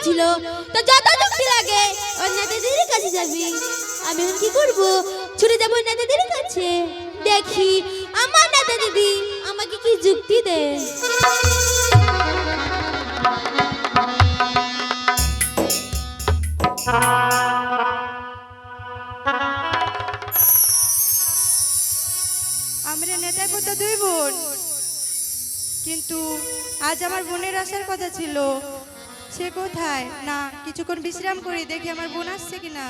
বলেছিল তো যত যুক্তি লাগে ওর নেতা দিদির কাছে যাবি। আমি কি করব? ছুটে যাব দিদির কাছে। দেখি, আমার নেতা দিদি আমাকে কি যুক্তি দেয়। আমরা কথা দুই বোন। কিন্তু আজ আমার বোনের আসার কথা ছিল। সে কোথায়? না কিছুক্ষণ বিশ্রাম করি দেখি আমার বোন আসছে কিনা।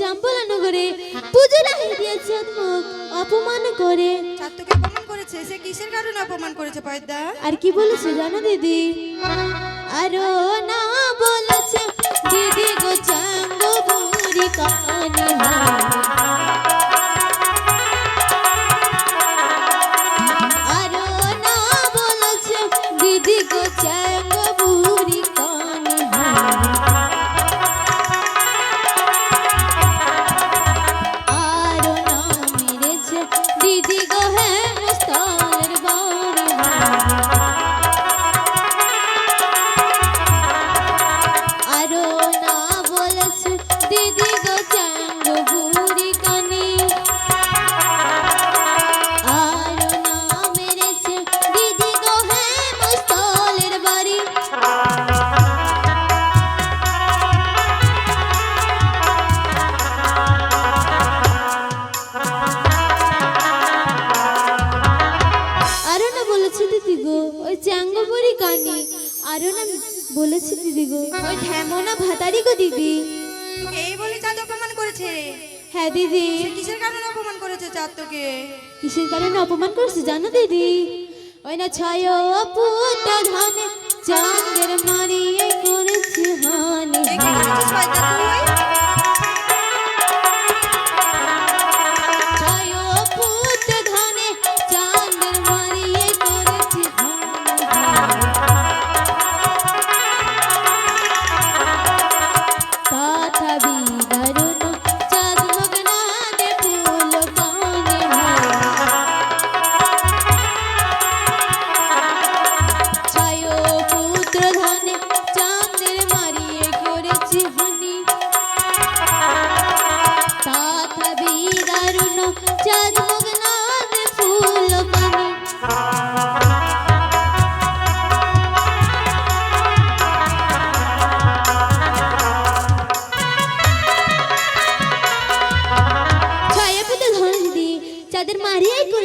চাম্পলা নগরে পুজো নাই দিয়েছে মুখ অপমান করে। ছাত্রকে অপমান করেছে সে কিসের কারণে অপমান করেছে পয়দা? আর কি বলেছে জানো দিদি? আরও না বলেছে দিদি গো চাঙ্গ বুড়ি কানে ওই চ্যাঙ্গবরি কানি। আরও না বলেছে দিদি গো। ওই ঢেমনা ভাতারি গো দিদি। এই বলে চাঁদ অপমান করেছে? হ্যাঁ দিদি। কিসের কারণে অপমান করেছে চাঁদ তোকে কিসের কারণে অপমান করছে জানো দিদি? ওই না ছয় পুত ধানে চাঁদের মারিয়ে করেছে হানি।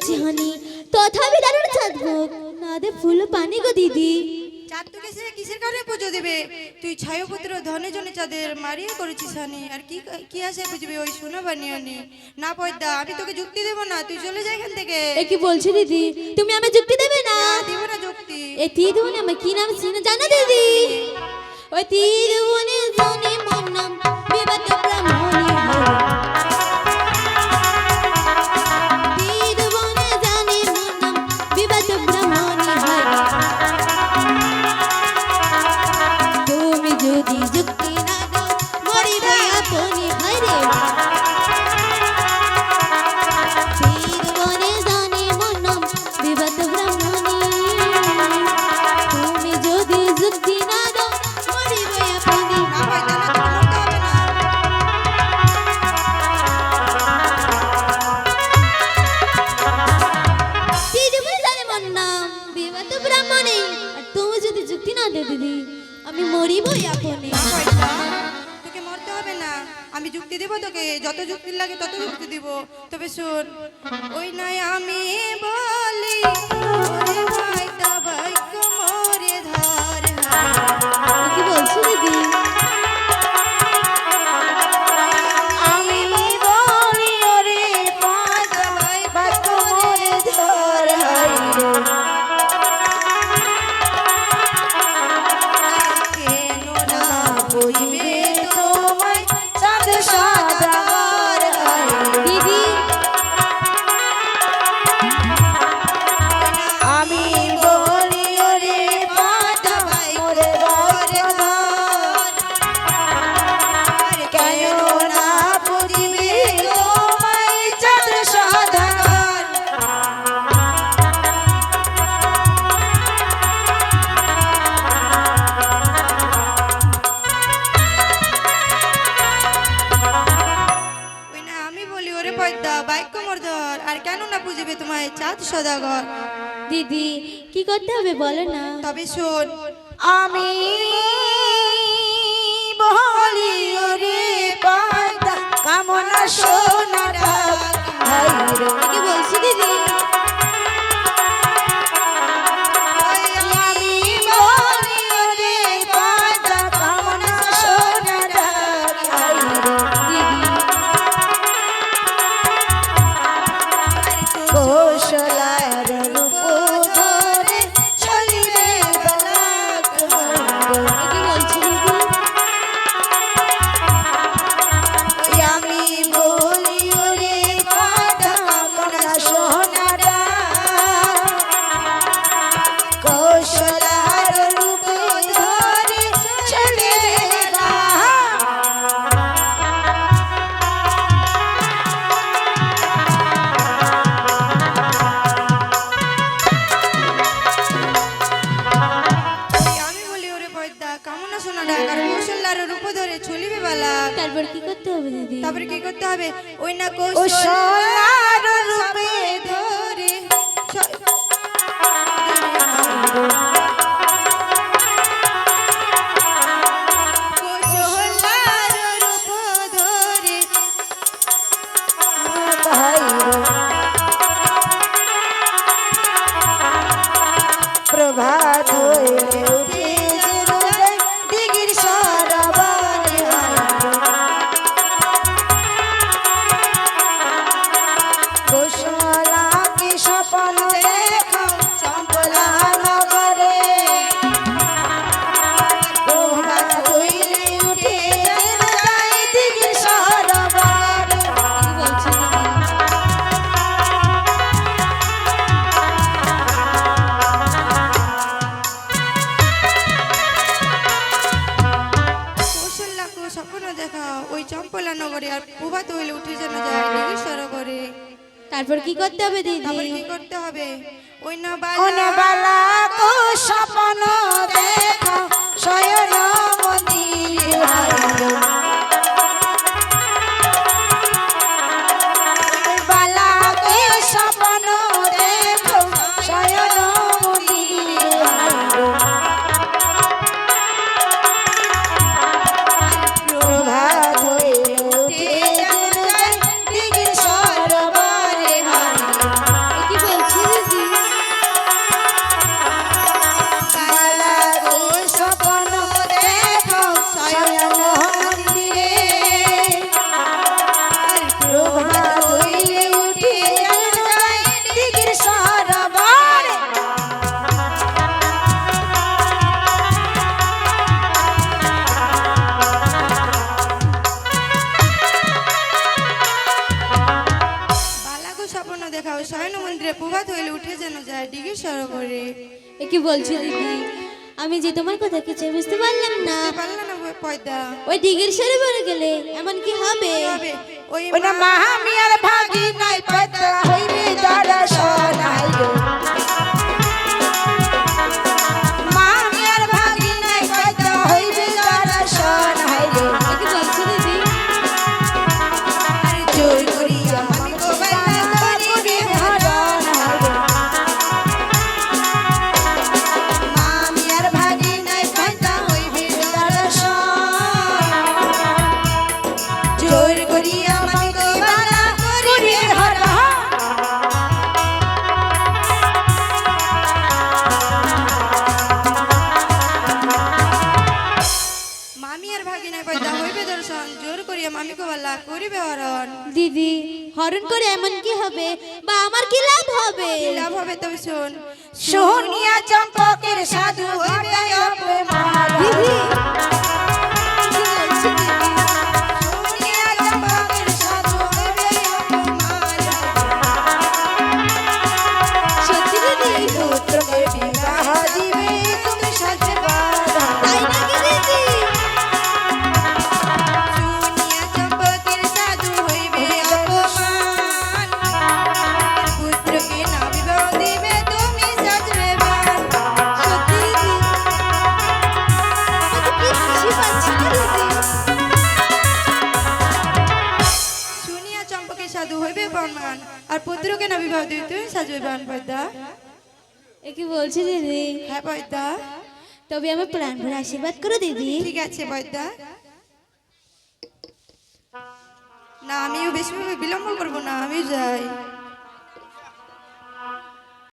করেছি হানি তথাপি দারুণ চাঁদ না দে ফুল পানি গো দিদি। চাঁদ কিসের কারণে পুজো দেবে? তুই ধনে জনে চাঁদের করেছিস হানি আর কি কি ওই না পয়দা আমি তোকে যুক্তি দেবো না। তুই চলে যা এখান থেকে। এ কি বলছি দিদি? তুমি আমি যুক্তি দেবে না? দেবো না যুক্তি। এ তি দেবো আমি কি নাম সিনা জানো দিদি? ওই তি মন তোকে যত যুক্তি লাগে তত যুক্তি দিব। তবে শোন, ওই নাই আমি বলি ভাই বাক্য মরে ধর কি বলছো দিদি? দিদি। কি করতে হবে বলো না? তবে শোন। আমি ওই না কৌশলার ওই চম্পলা নগরে আর প্রভাত হইলে উঠে যেন যায় সরোবরে তারপর কি করতে হবে দিদি? দিদি কি করতে হবে? ওই না বালা কো স্বপ্ন দেখো শয়ন মন্দির কি বলছো দিদি আমি যে তোমার কথা কিছু বুঝতে পারলাম না। পারলাম না পয়দা। ওই দিঘির সরে বলে গেলে এমন কি হবে? ওই না মাহামিয়ার ভাগি নাই পয়দা হইবে দাদা আইলো মাহামিয়ার করিয়া আমি কো আল্লাহ করিবে হরণ। দিদি হরণ করে এমন কি হবে? বা আমার কি লাভ হবে? লাভ হবে তুমি শোন। সোনিয়া চম্পকের সাধু হইবে অপমান। দিদি সাধু আর পুত্রকে না বিবাহ দিবে তুমি সাজবে বান পয়দা। এ কি বলছি দিদি। হ্যাঁ পয়দা। তবে আমার প্রাণ ভরে আশীর্বাদ করো দিদি। ঠিক আছে পয়দা। না আমিও বেশি বিলম্ব করব না আমি যাই।